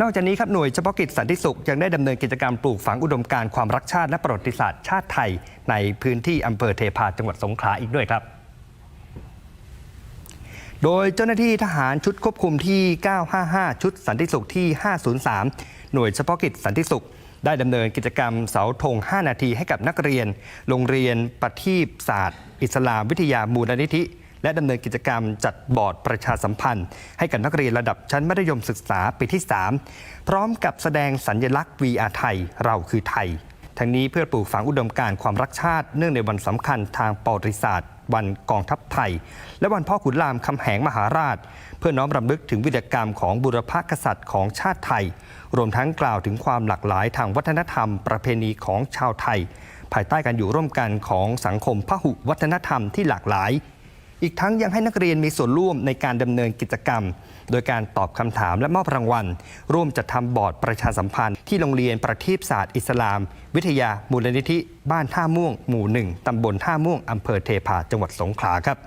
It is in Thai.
นอกจากนี้ครับหน่วยเฉพาะกิจสันติสุขยังได้ดำเนินกิจกรรมปลูกฝังอุดมการณ์ความรักชาติและประวัติศาสตร์ชาติไทย ในพื้นที่อำเภอเทพาจังหวัดสงขลาอีกด้วยครับโดยเจ้าหน้าที่ทหารชุดควบคุมที่ 955 ชุดสันติสุขที่ 503 หน่วยเฉพาะกิจสันติสุข ได้ดำเนินกิจกรรมเสาธง 5 นาทีให้กับนักเรียน โรงเรียนปฏิบศาสตร์ อิสลามวิทยามูลนิธิ และดำเนินกิจกรรมจัดบอร์ดประชาสัมพันธ์ ให้กับนักเรียนระดับชั้นมัธยมศึกษาปีที่ 3 พร้อมกับแสดงสัญญลักษณ์ VR ไทย เราคือไทย ทั้งนี้เพื่อปลูกฝังอุดมการณ์ความรักชาติเนื่องในวันสำคัญทางประวัติศาสตร์ วันกองทัพไทย และวันพ่อขุนรามคำแหงมหาราช เพื่อน้อมรำลึกถึงวิรกรรมของบุรพกษัตริย์ของชาติไทย รวมทั้งกล่าวถึงความหลากหลายทางวัฒนธรรม ประเพณีของชาวไทย ภายใต้การอยู่ร่วมกันของสังคมพหุวัฒนธรรมที่หลากหลาย อีกทั้งยังให้นักเรียนมีส่วนร่วมในการดำเนินกิจกรรม โดยการตอบคำถามและมอบรางวัล ร่วมจัดทำบอร์ดประชาสัมพันธ์ ที่โรงเรียนประทีปศาสตร์อิสลาม วิทยามูลนิธิ บ้านท่าม่วง หมู่หนึ่งตำบลท่าม่วงอำเภอเทพาจังหวัดสงขลาครับ